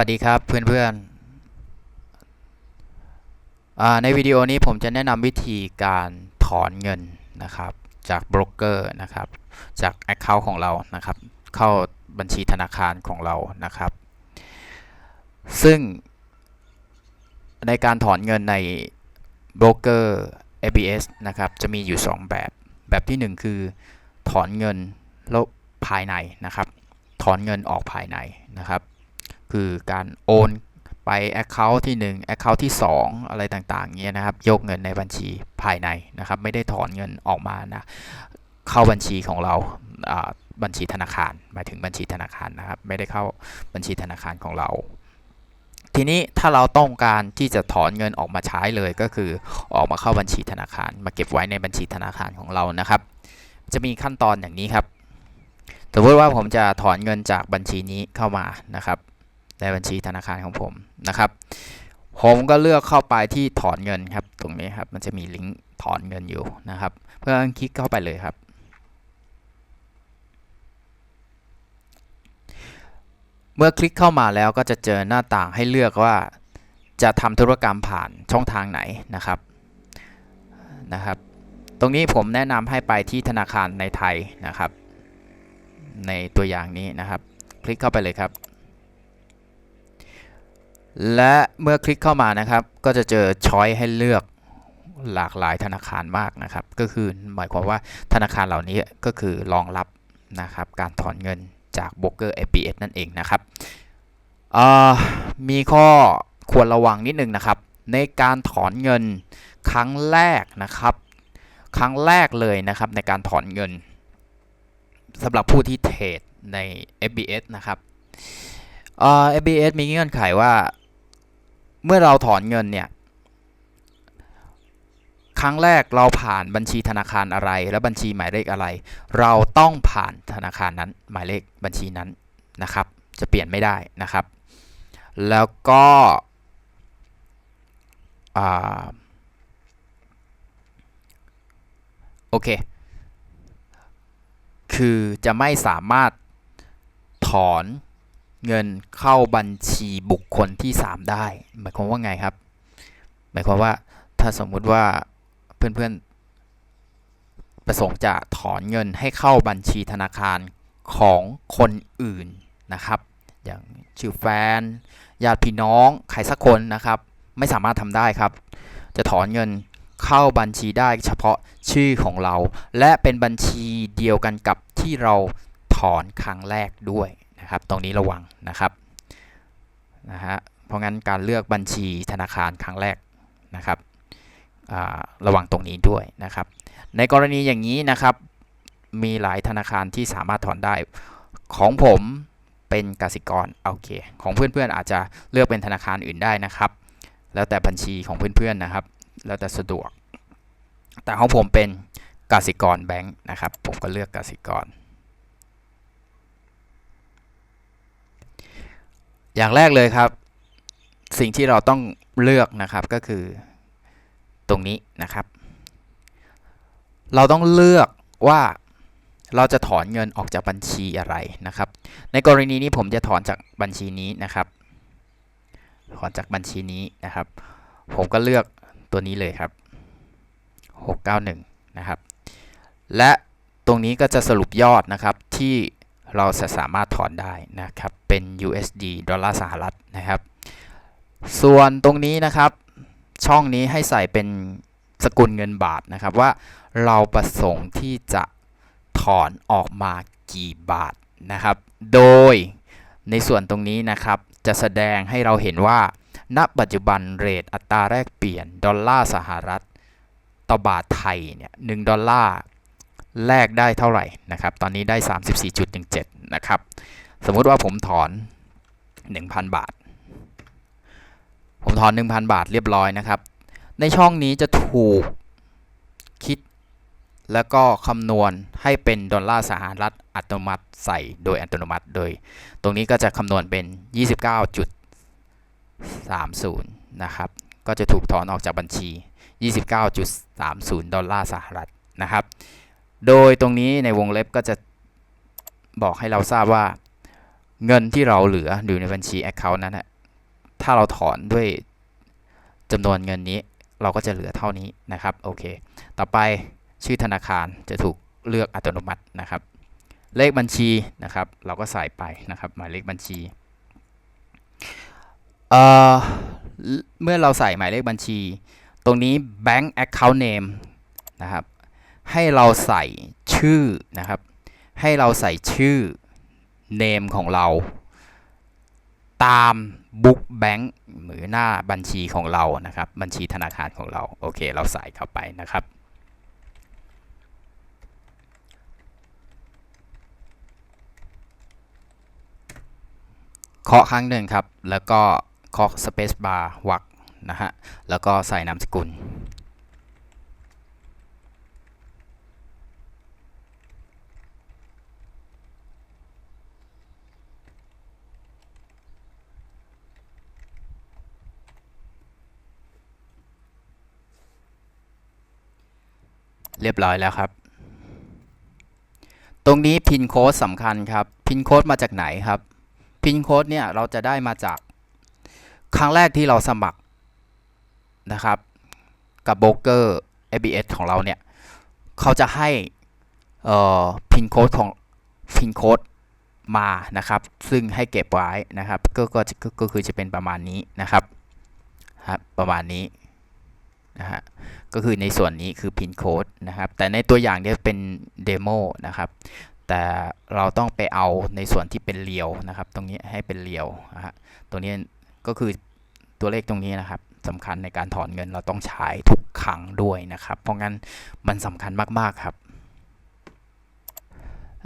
วัสดีครับเพื่อนๆในวิดีโอนี้ผมจะแนะนำวิธีการถอนเงินนะครับ จากโบรกเกอร์นะครับ จาก Account ของเรานะครับ เข้าบัญชีธนาคารของเรานะครับ ซึ่งในการถอนเงินในโบรกเกอร์ ABS นะครับ จะมีอยู่ 2 แบบ แบบที่ 1 คือถอนเงินล้วภายในนะครับ ถอนเงินออกภายในนะครับ คือการโอนไป Account ที่ 1 Account ที่ 2 อะไรต่างๆเงี้ยนะครับ ยกเงินในบัญชีภายในนะครับ ไม่ได้ถอนเงินออกมานะ เข้าบัญชีของเราอ่าบัญชีธนาคารหมายถึงบัญชีธนาคารนะครับ ไม่ได้เข้าบัญชีธนาคารของเรา ทีนี้ถ้าเราต้องการที่จะถอนเงินออกมาใช้เลยก็คือออกมาเข้าบัญชีธนาคาร มาเก็บไว้ในบัญชีธนาคารของเรานะครับ จะมีขั้นตอนอย่างนี้ครับสมมติว่าผมจะถอนเงินจากบัญชีนี้เข้ามานะครับ ในบัญชีธนาคารของผมนะครับ ผมก็เลือกเข้าไปที่ถอนเงินครับ ตรงนี้ครับมันจะมีลิงก์ถอนเงินอยู่นะครับ เพื่อคลิกเข้าไปเลยครับ เมื่อคลิกเข้ามาแล้วก็จะเจอหน้าต่างให้เลือกว่าจะทำธุรกรรมผ่านช่องทางไหนนะครับนะครับ ตรงนี้ผมแนะนำให้ไปที่ธนาคารในไทยนะครับ ในตัวอย่างนี้นะครับ คลิกเข้าไปเลยครับ และเมื่อคลิกเข้ามานะครับ ก็จะเจอช้อยให้เลือกหลากหลายธนาคารมากนะครับ ก็คือหมายความว่าธนาคารเหล่านี้ก็คือรองรับนะครับการถอนเงินจากโบรกเกอร์ APS นั่นเองนะครับมีข้อควรระวังนิดนึงนะครับ ในการถอนเงินครั้งแรกนะครับ ครั้งแรกเลยนะครับในการถอนเงินสำหรับผู้ที่เทรดใน FBS นะครับ เอ FBS มีเงื่อนไขว่า เมื่อเราถอนเงินเนี่ยครั้งแรกเราผ่านบัญชีธนาคารอะไร และบัญชีหมายเลขอะไร เราต้องผ่านธนาคารนั้นหมายเลขบัญชีนั้นนะครับ จะเปลี่ยนไม่ได้นะครับ แล้วก็โอเค คือจะไม่สามารถถอน เงินเข้าบัญชีบุคคลที่ 3 ได้ หมายความว่าไงครับ หมายความว่าถ้าสมมุติว่าเพื่อนๆ ประสงค์จะถอนเงินให้เข้าบัญชีธนาคารของคนอื่นนะครับ อย่างชื่อแฟนญาติพี่น้องใครสักคนนะครับ ไม่สามารถทำได้ครับ จะถอนเงินเข้าบัญชีได้เฉพาะชื่อของเรา และเป็นบัญชีเดียวกันกับที่เราถอนครั้งแรกด้วย นะครับ ตรงนี้ระวังนะครับนะฮะเพราะงั้นการเลือกบัญชีธนาคารครั้งแรกนะครับระวังตรงนี้ด้วยนะครับ ในกรณีอย่างนี้นะครับ มีหลายธนาคารที่สามารถถอนได้ ของผมเป็นกสิกรโอเค ของเพื่อนๆอาจจะเลือกเป็นธนาคารอื่นได้นะครับ แล้วแต่บัญชีของเพื่อนๆนะครับ แล้วแต่สะดวก แต่ของผมเป็นกสิกรแบงค์นะครับ ผมก็เลือกกสิกร อย่างแรกเลยครับ สิ่งที่เราต้องเลือกนะครับก็คือตรงนี้นะครับ เราต้องเลือกว่าเราจะถอนเงินออกจากบัญชีอะไรนะครับ ในกรณีนี้ผมจะถอนจากบัญชีนี้นะครับ ถอนจากบัญชีนี้นะครับ ผมก็เลือกตัวนี้เลยครับ 691 นะครับ และตรงนี้ก็จะสรุปยอดนะครับที่ เราจะสามารถถอนได้นะครับ เป็น USD ดอลลาร์สหรัฐนะครับ ส่วนตรงนี้นะครับ ช่องนี้ให้ใส่เป็นสกุลเงินบาทนะครับว่าเราประสงค์ที่จะถอนออกมากี่บาทนะครับ โดยในส่วนตรงนี้นะครับจะแสดงให้เราเห็นว่า ณ ปัจจุบันเรทอัตราแลกเปลี่ยนดอลลาร์สหรัฐต่อบาทไทยเนี่ยหดอลลาร์ แลกได้เท่าไหร่นะครับ ตอนนี้ได้ 34.17 นะครับ สมมุติว่าผมถอน 1,000 บาท ผมถอน 1,000 บาทเรียบร้อยนะครับ ในช่องนี้จะถูกคิด แล้วก็คำนวณให้เป็นดอลลาร์สหรัฐอัตโนมัติใส่โดยอัตโนมัติโดย ตรงนี้ก็จะคำนวณเป็น 29.30 นะครับ ก็จะถูกถอนออกจากบัญชี 29.30 ดอลลาร์สหรัฐนะครับ โดยตรงนี้ในวงเล็บก็จะบอกให้เราทราบว่าเงินที่เราเหลืออยู่ในบัญชี Account นั้นนะถ้าเราถอนด้วยจำนวนเงินนี้ เราก็จะเหลือเท่านี้นะครับโอเค ต่อไปชื่อธนาคารจะถูกเลือกอัตโนมัตินะครับ เลขบัญชีนะครับ เราก็ใส่ไปนะครับ หมายเลขบัญชีเอ่อเมื่อเราใส่หมายเลขบัญชี ตรงนี้ bank account name นะครับ ให้เราใส่ชื่อนะครับ ให้เราใส่ชื่อ name ของเรา ตาม book bank หรือหน้าบัญชีของเรานะครับ บัญชีธนาคารของเรา โอเค เราใส่เข้าไปนะครับเคาะครั้งหนึ่งครับ แล้วก็เคาะ space bar วักนะฮะ แล้วก็ใส่นามสกุล เรียบร้อยแล้วครับ ตรงนี้พินโค้ดสำคัญครับพินโค้ดมาจากไหนครับพินโค้ดเนี่ยเราจะได้มาจากครั้งแรกที่เราสมัครนะครับ กับโบรกเกอร์ ABS ของเราเนี่ยเขาจะให้พินโค้ดของพินโค้ดมานะครับ ซึ่งให้เก็บไว้นะครับ ก็ก็ก็คือจะเป็นประมาณนี้นะครับครับประมาณนี้ นะฮะก็คือในส่วนนี้คือ Pin Code นะครับ แต่ในตัวอย่างเนี่ยเป็นเดโมนะครับ แต่เราต้องไปเอาในส่วนที่เป็นเรียวนะครับ ตรงนี้ให้เป็นเรียวนะฮะตรงนี้ก็คือตัวเลขตรงนี้นะครับสำคัญในการถอนเงินเราต้องใช้ทุกครั้งด้วยนะครับ เพราะงั้นมันสำคัญมาก ๆ ครับ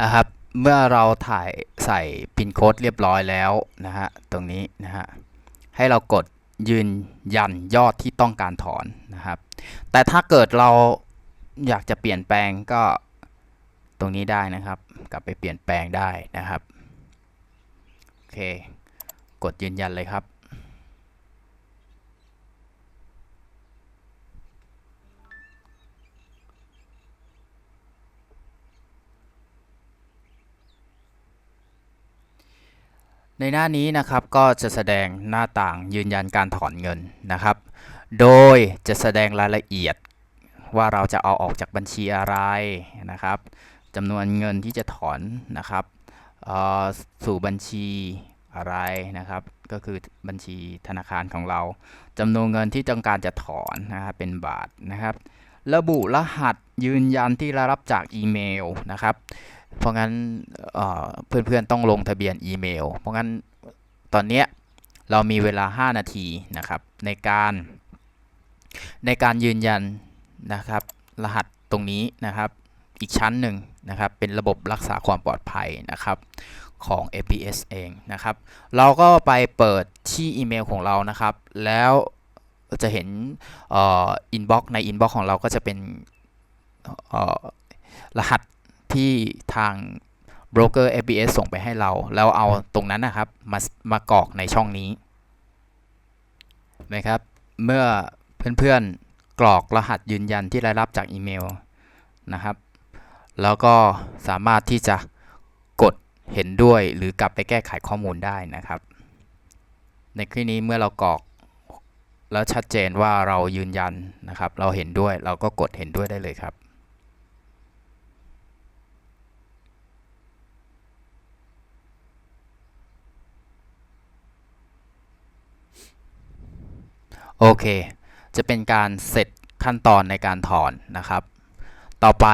นะครับเมื่อเราถ่ายใส่พินโค้ดเรียบร้อยแล้วนะฮะตรงนี้นะฮะให้เรากด ยืนยันยอดที่ต้องการถอนนะครับ แต่ถ้าเกิดเราอยากจะเปลี่ยนแปลงก็ตรงนี้ได้นะครับ กลับไปเปลี่ยนแปลงได้นะครับ โอเค กดยืนยันเลยครับ ในหน้านี้นะครับก็จะแสดงหน้าต่างยืนยันการถอนเงินนะครับ โดยจะแสดงรายละเอียดว่าเราจะเอาออกจากบัญชีอะไรนะครับจำนวนเงินที่จะถอนนะครับสู่บัญชีอะไรนะครับ ก็คือบัญชีธนาคารของเราจำนวนเงินที่ต้องการจะถอนนะครับเป็นบาทนะครับ ระบุรหัสยืนยันที่ได้รับจากอีเมลนะครับ เพราะงั้นเพื่อนๆต้องลงทะเบียนอีเมล เพราะงั้นตอนนี้เรามีเวลา 5 นาทีนะครับในการในการยืนยันนะครับรหัสตรงนี้นะครับอีกชั้นหนึ่งนะครับเป็นระบบรักษาความปลอดภัยนะครับของ APS เองนะครับ เราก็ไปเปิดที่อีเมลของเรานะครับ แล้วจะเห็นอินบ็อกซ์ในอินบ็อกซ์ของเราก็จะเป็นรหัส ที่ทางโบรกเกอร์ APS ส่งไปให้เรา แล้วเอาตรงนั้นนะครับ มามากรอกในช่องนี้นะครับ เมื่อเพื่อนๆกรอกรหัสยืนยันที่ได้รับจากอีเมลนะครับ แล้วก็สามารถที่จะกดเห็นด้วยหรือกลับไปแก้ไขข้อมูลได้นะครับ ในที่นี้เมื่อเรากรอกแล้วชัดเจนว่าเรายืนยันนะครับ เราเห็นด้วยเราก็กดเห็นด้วยได้เลยครับ โอเค จะเป็นการเสร็จขั้นตอนในการถอนนะครับ ต่อไป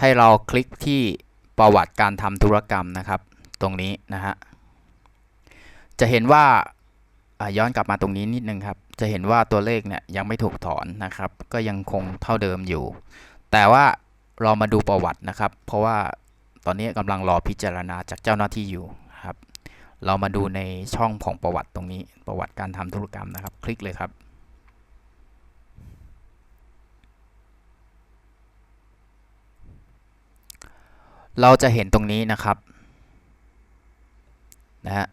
ให้เราคลิกที่ประวัติการทำธุรกรรมนะครับ ตรงนี้นะฮะ จะเห็นว่าย้อนกลับมาตรงนี้นิดนึงครับ จะเห็นว่าตัวเลขเนี่ยยังไม่ถูกถอนนะครับ ก็ยังคงเท่าเดิมอยู่ แต่ว่าเรามาดูประวัตินะครับ เพราะว่าตอนนี้กำลังรอพิจารณาจากเจ้าหน้าที่อยู่ครับ เรามาดูในช่องของประวัติตรงนี้ ประวัติการทำธุรกรรมนะครับ คลิกเลยครับ เราจะเห็นตรงนี้นะครับนะฮะ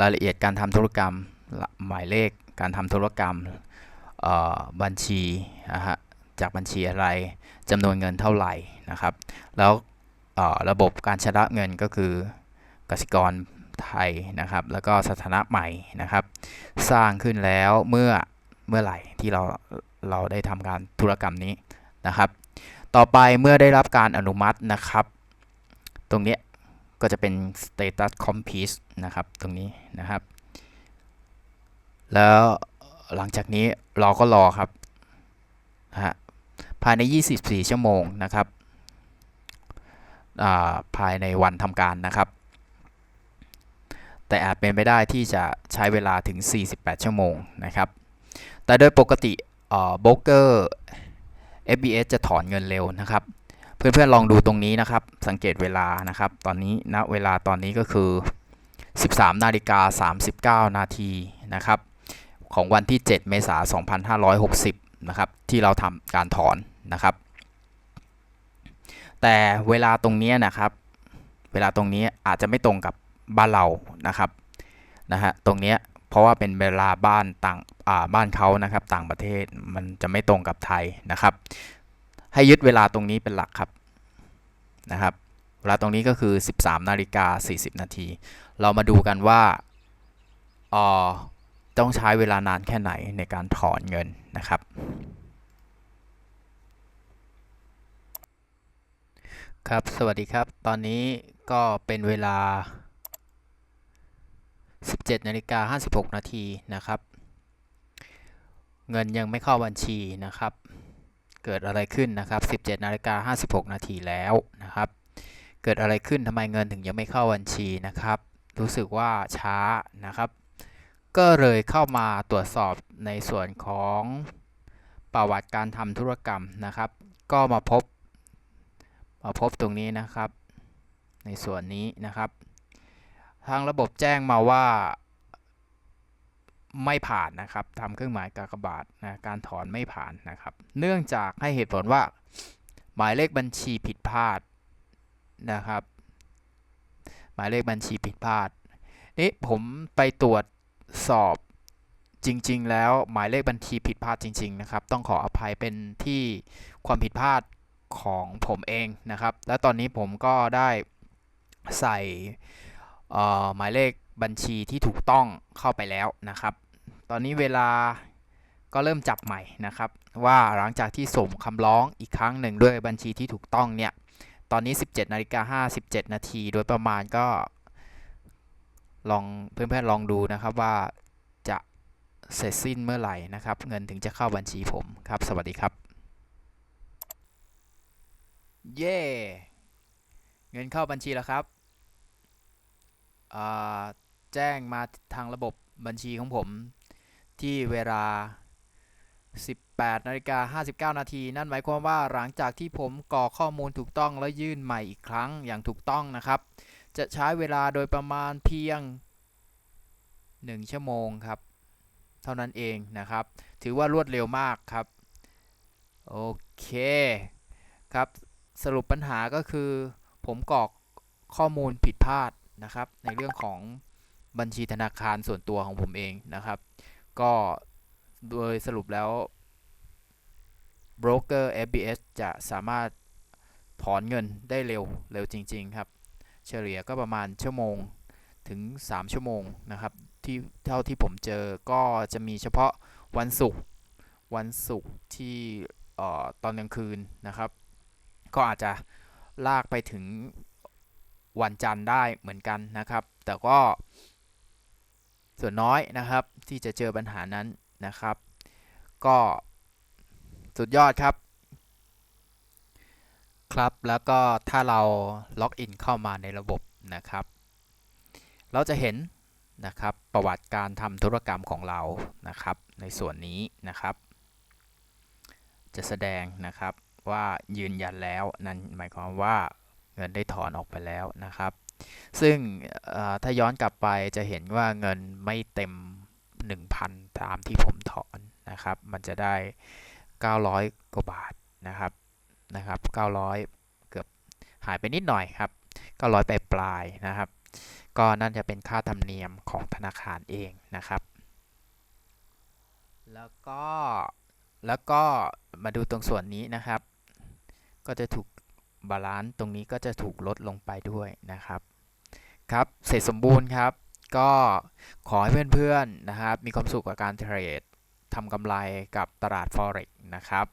รายละเอียดการทำธุรกรรมหมายเลขการทำธุรกรรมบัญชีนะฮะจากบัญชีอะไรจำนวนเงินเท่าไหร่นะครับ แล้วระบบการชำระเงินก็คือกสิกร ไทยนะครับ แล้วก็สถานะใหม่นะครับ สร้างขึ้นแล้วเมื่อเมื่อไหร่ที่เราเราได้ทำการธุรกรรมนี้นะครับ ต่อไปเมื่อได้รับการอนุมัตินะครับ ตรงนี้ก็จะเป็น status complete นะครับตรงนี้นะครับ แล้วหลังจากนี้เราก็รอครับนะฮะภายใน 24 ชั่วโมงนะครับอ่าภายในวันทำการนะครับ แต่อาจเป็นไปได้ที่จะใช้เวลาถึง 48 ชั่วโมงนะครับ แต่โดยปกติโบรกเกอร์ FBS จะถอนเงินเร็วนะครับ เพื่อนๆลองดูตรงนี้นะครับ สังเกตเวลานะครับ ตอนนี้ณนะเวลาตอนนี้ก็คือ 13 นาฬิกา 39 นาทีนะครับ ของวันที่ 7 เมษายน 2560 นะครับ ที่เราทำการถอนนะครับ แต่เวลาตรงนี้นะครับ เวลาตรงนี้อาจจะไม่ตรงกับ บ้านเรานะครับนะฮะตรงเนี้ยเพราะว่าเป็นเวลาบ้านต่างอ่าบ้านเขานะครับต่างประเทศมันจะไม่ตรงกับไทยนะครับ ให้ยึดเวลาตรงนี้เป็นหลักครับนะครับเวลาตรงนี้ก็คือ 13นาฬิกา40 นาที เรามาดูกันว่าออต้องใช้เวลานานแค่ไหนในการถอนเงินนะครับ ครับสวัสดีครับ ตอนนี้ก็เป็นเวลา 7นาฬิกา56 นาทีนะครับ เงินยังไม่เข้าบัญชีนะครับ เกิดอะไรขึ้นนะครับ 17นาฬิกา56 นาทีแล้วนะครับ เกิดอะไรขึ้นทำไมเงินถึงยังไม่เข้าบัญชีนะครับ รู้สึกว่าช้านะครับ ก็เลยเข้ามาตรวจสอบในส่วนของประวัติการทำธุรกรรมนะครับ ก็มาพบมาพบตรงนี้นะครับ ในส่วนนี้นะครับ ทางระบบแจ้งมาว่าไม่ผ่านนะครับทำเครื่องหมายกากบาทนะการถอนไม่ผ่านนะครับ เนื่องจากให้เหตุผลว่า หมายเลขบัญชีผิดพลาดนะครับ หมายเลขบัญชีผิดพลาดนี่ผมไปตรวจสอบจริง ๆ แล้วหมายเลขบัญชีผิดพลาดจริง ๆ นะครับ ต้องขออภัยเป็นที่ความผิดพลาดของผมเองนะครับ และตอนนี้ผมก็ได้ใส่ หมายเลขบัญชีที่ถูกต้องเข้าไปแล้วนะครับ ตอนนี้เวลาก็เริ่มจับใหม่นะครับ ว่าหลังจากที่ส่งคำร้องอีกครั้งหนึ่งด้วยบัญชีที่ถูกต้องเนี่ย ตอนนี้ 17นาฬิกา57 นาทีโดยประมาณก็ลองเพื่อนๆลองดูนะครับว่าจะเสร็จสิ้นเมื่อไหร่นะครับ เงินถึงจะเข้าบัญชีผมครับ สวัสดีครับ เย่เงินเข้าบัญชีแล้วครับ แจ้งมาทางระบบบัญชีของผมที่เวลา 18นาฬิกา59 นาที นั่นหมายความว่าหลังจากที่ผมกรอกข้อมูลถูกต้องแล้วยื่นใหม่อีกครั้งอย่างถูกต้องนะครับ จะใช้เวลาโดยประมาณเพียง 1 ชั่วโมงครับ เท่านั้นเองนะครับ ถือว่ารวดเร็วมากครับ โอเคครับ สรุปปัญหาก็คือ ผมกรอกข้อมูลผิดพลาด นะครับ ในเรื่องของบัญชีธนาคารส่วนตัวของผมเองนะครับ ก็โดยสรุปแล้วโบรกเกอร์ FBS จะสามารถถอนเงินได้เร็วเร็วจริง ๆ ครับ เฉลี่ยก็ประมาณชั่วโมงถึง 3 ชั่วโมงนะครับที่เท่าที่ผมเจอก็จะมีเฉพาะวันศุกร์วันศุกร์ที่ตอนกลางคืนนะครับ ก็อาจจะลากไปถึง วันจันทร์ได้เหมือนกันนะครับ แต่ก็ส่วนน้อยนะครับที่จะเจอปัญหานั้นนะครับ ก็สุดยอดครับ ครับแล้วก็ถ้าเราล็อกอินเข้ามาในระบบนะครับ เราจะเห็นนะครับประวัติการทำธุรกรรมของเรานะครับ ในส่วนนี้นะครับ จะแสดงนะครับว่ายืนยันแล้วนั่นหมายความว่า เงินได้ถอนออกไปแล้วนะครับ ซึ่งถ้าย้อนกลับไปจะเห็นว่าเงินไม่เต็ม 1,000 ตามที่ผมถอนนะครับ มันจะได้ 900 กว่าบาทนะครับนะครับ 900 เกือบหายไปนิดหน่อยครับ 900ปลายปลายนะครับ ก็นั่นจะเป็นค่าธรรมเนียมของธนาคารเองนะครับ แล้วก็แล้วก็มาดูตรงส่วนนี้นะครับ ก็จะถูก บาลานซ์ตรงนี้ก็จะถูกลดลงไปด้วยนะครับ ครับเสร็จสมบูรณ์ครับ ก็ขอให้เพื่อนๆนะครับ มีความสุขกับการเทรดทำกำไรกับตลาด Forex นะครับ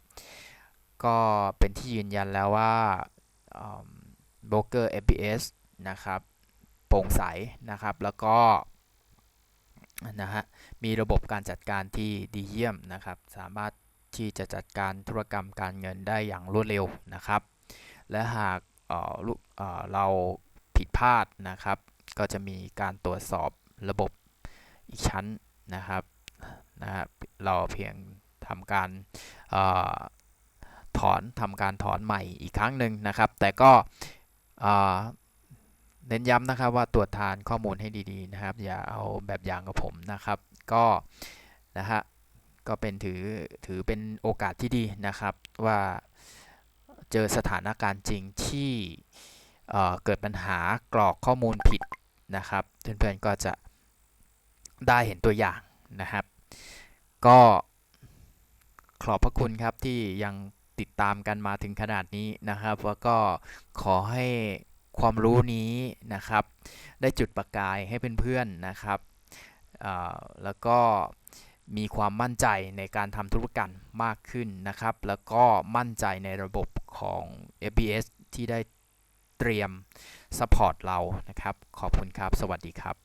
ก็เป็นที่ยืนยันแล้วว่าโบรกเกอร์ FBS นะครับ โปร่งใสนะครับ แล้วก็นะฮะมีระบบการจัดการที่ดีเยี่ยมนะครับ สามารถที่จะจัดการธุรกรรมการเงินได้อย่างรวดเร็วนะครับ และหากเอ่อลูกเอ่อเราผิดพลาดนะครับ ก็จะมีการตรวจสอบระบบอีกชั้นนะครับนะครับเราเพียงทำการออถอนทำการถอนใหม่อีกครั้งหนึ่งนะครับ แต่ก็เอ่อเน้นย้ำนะครับว่าตรวจทานข้อมูลให้ดีๆนะครับ อย่าเอาแบบอย่างกับผมนะครับ ก็นะฮะก็เป็นถือถือเป็นโอกาสที่ดีนะครับว่า เจอสถานการณ์จริงที่เเกิดปัญหากรอกข้อมูลผิดนะครับเพื่อนๆก็จะได้เห็นตัวอย่างนะครับ ก็ขอบพระคุณครับที่ยังติดตามกันมาถึงขนาดนี้นะครับแล้วก็ขอให้ความรู้นี้นะครับ ได้จุดประกายให้เพื่อนๆนะครับแล้วก็ มีความมั่นใจในการทำธุรกรรมมากขึ้นนะครับ แล้วก็มั่นใจในระบบของ FBS ที่ได้เตรียมสปอร์ตเรานะครับ ขอบคุณครับ สวัสดีครับ